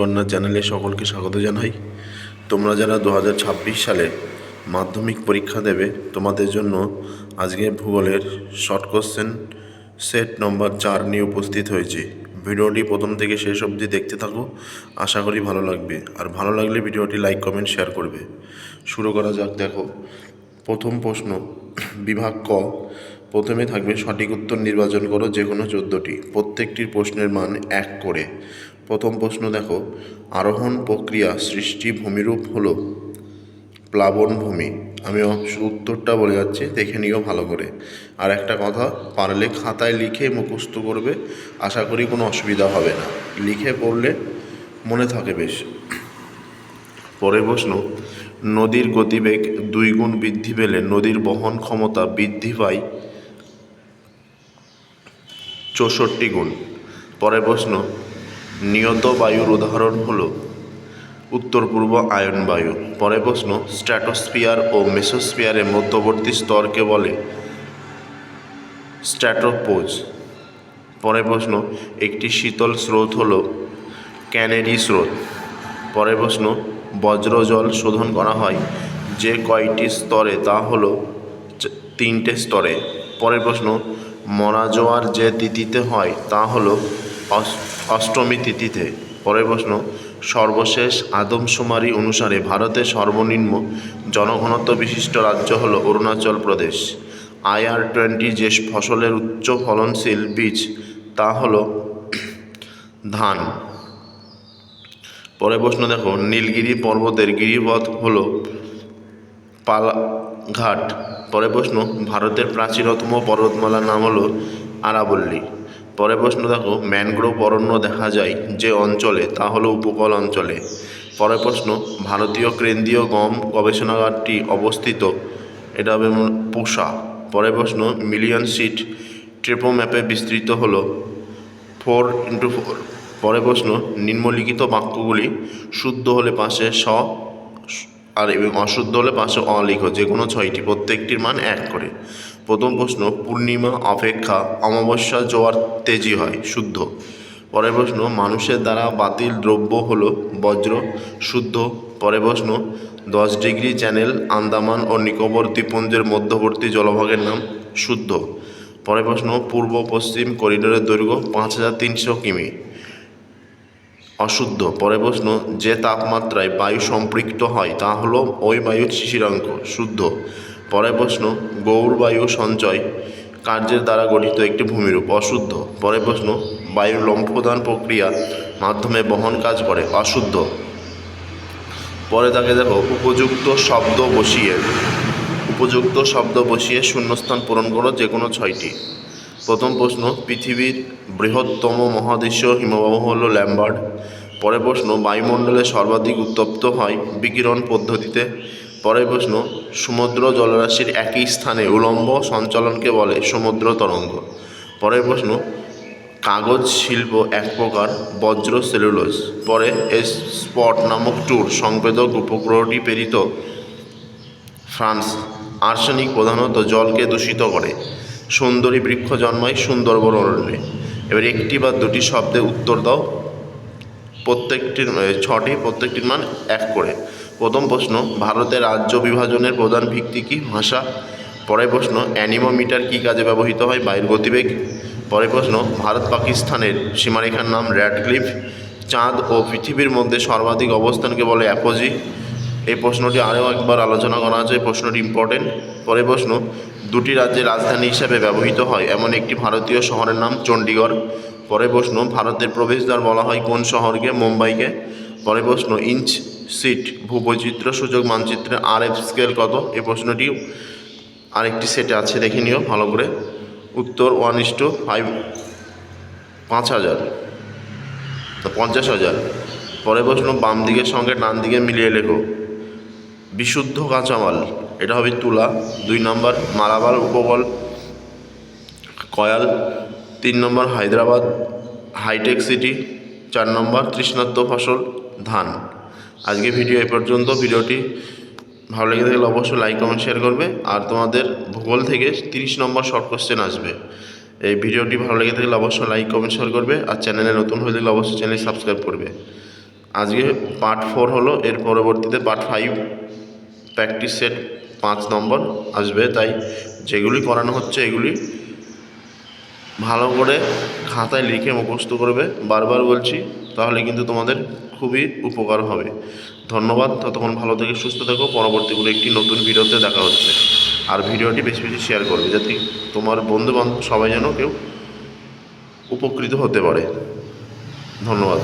কন্যা চ্যানেলে সকলকে স্বাগত জানাই। তোমরা যারা দু হাজার ছাব্বিশ সালে মাধ্যমিক পরীক্ষা দেবে, তোমাদের জন্য আজকে ভূগোলের শর্ট কোশ্চেন সেট নম্বর চার নিয়ে উপস্থিত হয়েছে। ভিডিওটি প্রথম থেকে শেষ অবধি দেখতে থাকো, আশা করি ভালো লাগবে। আর ভালো লাগলে ভিডিওটি লাইক কমেন্ট শেয়ার করবে। শুরু করা যাক, দেখো। প্রথম প্রশ্ন, বিভাগ ক। প্রথমে থাকবে সঠিক উত্তর নির্বাচন করো যে কোনো চোদ্দোটি। প্রত্যেকটির প্রশ্নের মান এক করে। প্রথম প্রশ্ন দেখো। আরোহণ প্রক্রিয়া সৃষ্টি ভূমিরূপ হলো প্লাবনভূমি আমি অ- উত্তরটা বলে যাচ্ছি, দেখে নিও ভালো করে। আর একটা কথা, পারলে খাতায় লিখে মুখস্থ করবে, আশা করি কোনো অসুবিধা হবে না। লিখে পড়লে মনে থাকে বেশ। পরের প্রশ্ন, নদীর গতিবেগ দুই গুণ বৃদ্ধি পেলে নদীর বহন ক্ষমতা বৃদ্ধি পায় চৌষট্টি গুণ। পরের প্রশ্ন নিয়ত বায়ুর উদাহরণ হলো, উত্তর পূর্ব আয়ন বায়ু। পরের প্রশ্ন, স্ট্র্যাটোস্ফিয়ার ও মেসোস্ফিয়ারের মধ্যবর্তী স্তরকে বলে? স্ট্র্যাটোপোজ। পরের প্রশ্ন, একটি শীতল স্রোত হলো ক্যানেরি স্রোত। পরের প্রশ্ন, বজ্র জল শোধন করা হয় যে কয়টি স্তরে তা হল তিনটে স্তরে। পরের প্রশ্ন, মরা জোয়ার যে তিথিতে হয় তা হলো অষ্টমী তিথিতে। পরের প্রশ্ন, সর্বশেষ আদমশুমারি অনুসারে ভারতের সর্বনিম্ন জনঘনত্ব বিশিষ্ট রাজ্য হলো অরুণাচল প্রদেশ। আইআর টোয়েন্টি যে ফসলের উচ্চ ফলনশীল বীজ, তা হল ধান। পরের প্রশ্ন দেখো, নীলগিরি পর্বতের গিরিপথ হল পালঘাট। পরের প্রশ্ন, ভারতের প্রাচীনতম পর্বতমালার নাম হল আরাবল্লী। পরের প্রশ্ন দেখো, ম্যানগ্রোভ অরণ্য দেখা যায় যে অঞ্চলে, তা হলো উপকূল অঞ্চলে। পরের প্রশ্ন, ভারতীয় কেন্দ্রীয় গম গবেষণাগারটি অবস্থিত? এটা হবে পোষা। পরের প্রশ্ন, মিলিয়ন সিট ট্রেপো ম্যাপে বিস্তৃত হলো? Four into four. পরের প্রশ্ন, নিম্নলিখিত বাক্যগুলি শুদ্ধ হলে পাশে স, আর এবং অশুদ্ধ হলে পাশে অ যে কোনো ছয়টি, প্রত্যেকটির মান এক করে। প্রথম প্রশ্ন, পূর্ণিমা, অপেক্ষা, অমাবস্যা, জোয়ার, তেজি হয়, শুদ্ধ। পরের প্রশ্ন, মানুষের দ্বারা বাতিল দ্রব্য হলো বজ্র, শুদ্ধ। পরের প্রশ্ন, দশ ডিগ্রি চ্যানেল, আন্দামান ও নিকোবর দ্বীপপুঞ্জের মধ্যবর্তী জলভাগের নাম শুদ্ধ। পরের প্রশ্ন, পূর্ব পশ্চিম করিডোরের দৈর্ঘ্য পাঁচ হাজার তিনশো কিমি। অশুদ্ধ। পরের প্রশ্ন, যে তাপমাত্রায় বায়ু সম্পৃক্ত হয়, তা হলো ওই বায়ুর শিশিরাঙ্ক, শুদ্ধ। পরের প্রশ্ন, গৌর বায়ু সঞ্চয় কার্যের দ্বারা গঠিত একটি ভূমিরূপ, অশুদ্ধ। পরের প্রশ্ন, বায়ুর লম্ফদান প্রক্রিয়া মাধ্যমে বহন কাজ করে, অশুদ্ধ। পরে তাকে দেখো, উপযুক্ত শব্দ বসিয়ে, উপযুক্ত শব্দ বসিয়ে শূন্যস্থান পূরণ করো যে কোনো ছয়টি। প্রথম প্রশ্ন, পৃথিবীর বৃহত্তম মহাদেশীয় হিমবাহ হল ল্যাম্বার্ড। পরের প্রশ্ন, বায়ুমণ্ডলে সর্বাধিক উত্তপ্ত হয় বিকিরণ পদ্ধতিতে পরের প্রশ্ন, সমুদ্র জলরাশির একই স্থানে উলম্ব সঞ্চালনকে বলে সমুদ্র তরঙ্গ। পরের প্রশ্ন, কাগজ শিল্প এক প্রকার বজ্র সেলুলোজ। পরে এস স্পট নামক ট্যুর সংবেদক উপগ্রহটি প্রেরিত ফ্রান্স আর্সেনিক প্রধানত জলকে দূষিত করে। সুন্দরী বৃক্ষ জন্মায় সুন্দরবন অরণ্যে। এবার একটি বা দুটি শব্দে উত্তর দাও। প্রত্যেকটির ছটি প্রত্যেকটির মান এক করে। প্রথম প্রশ্ন ভারতের রাজ্য বিভাজনের প্রধান ভিত্তি কি? ভাষা। পরের প্রশ্ন, অ্যানিমোমিটার কী কাজে ব্যবহৃত হয়? বায়ুর গতিবেগ। পরের প্রশ্ন, ভারত পাকিস্তানের সীমারেখার নাম র্যাডক্লিফ। চাঁদ ও পৃথিবীর মধ্যে সর্বাধিক অবস্থানকে বলে অ্যাপোজি। এই প্রশ্নটি আরও একবার আলোচনা করা আছে, এই প্রশ্নটি ইম্পর্টেন্ট পরের প্রশ্ন, দুটি রাজ্যের রাজধানী হিসাবে ব্যবহৃত হয়। এমন একটি ভারতীয় শহরের নাম চণ্ডীগড়। পরের প্রশ্ন, ভারতের প্রবেশদ্বার বলা হয় কোন শহরকে? মুম্বাইকে। পরের প্রশ্ন, ইঞ্চ সিট, ভূবৈচিত্র্য সূচক মানচিত্রে আর এফ স্কেল কত? এই প্রশ্নটি আরেকটি সেটে আছে, দেখে নিও ভালো করে। উত্তর ওয়ান ইস টু ফাইভ, পাঁচ হাজার। পঞ্চাশ হাজার। পরের প্রশ্ন, বাম দিকের সঙ্গে ডান দিকে মিলিয়ে লেখো। বিশুদ্ধ কাঁচামাল, এটা হবে তুলা। দুই নম্বর, মালাবাল উপবল, কয়াল। তিন নম্বর হায়দ্রাবাদ হাইটেক সিটি, চার নম্বর তৃষ্ণাত্ম ফসল ধান। আজকে ভিডিও এ পর্যন্ত। ভিডিওটি ভালো লেগে থাকলে অবশ্যই লাইক, কমেন্ট, শেয়ার করবে। আর তোমাদের ভূগোল থেকে তিরিশ নম্বর শর্ট কোশ্চেন আসবে। এই ভিডিওটি ভালো লেগে থাকলে অবশ্যই লাইক, কমেন্ট, শেয়ার করবে। আর চ্যানেলে নতুন হয়ে থাকলে অবশ্যই চ্যানেল সাবস্ক্রাইব করবে। আজকে পার্ট ফোর হলো। এর পরবর্তীতে পার্ট ফাইভ প্র্যাকটিস সেট পাঁচ নম্বর আসবে। তাই যেগুলি করানো হচ্ছে এগুলি ভালো করে খাতায় লিখে মুখস্থ করবে, বারবার বলছি, তাহলে কিন্তু তোমাদের খুবই উপকার হবে। ধন্যবাদ, ততক্ষণ ভালো থেকে সুস্থ থাকো, পরবর্তী কোনো একটি নতুন ভিডিওতে দেখা হচ্ছে। আর ভিডিওটি বেশি বেশি শেয়ার করবে, যাতে তোমার বন্ধু বান্ধব সবাই যেন কেউ উপকৃত হতে পারে। ধন্যবাদ।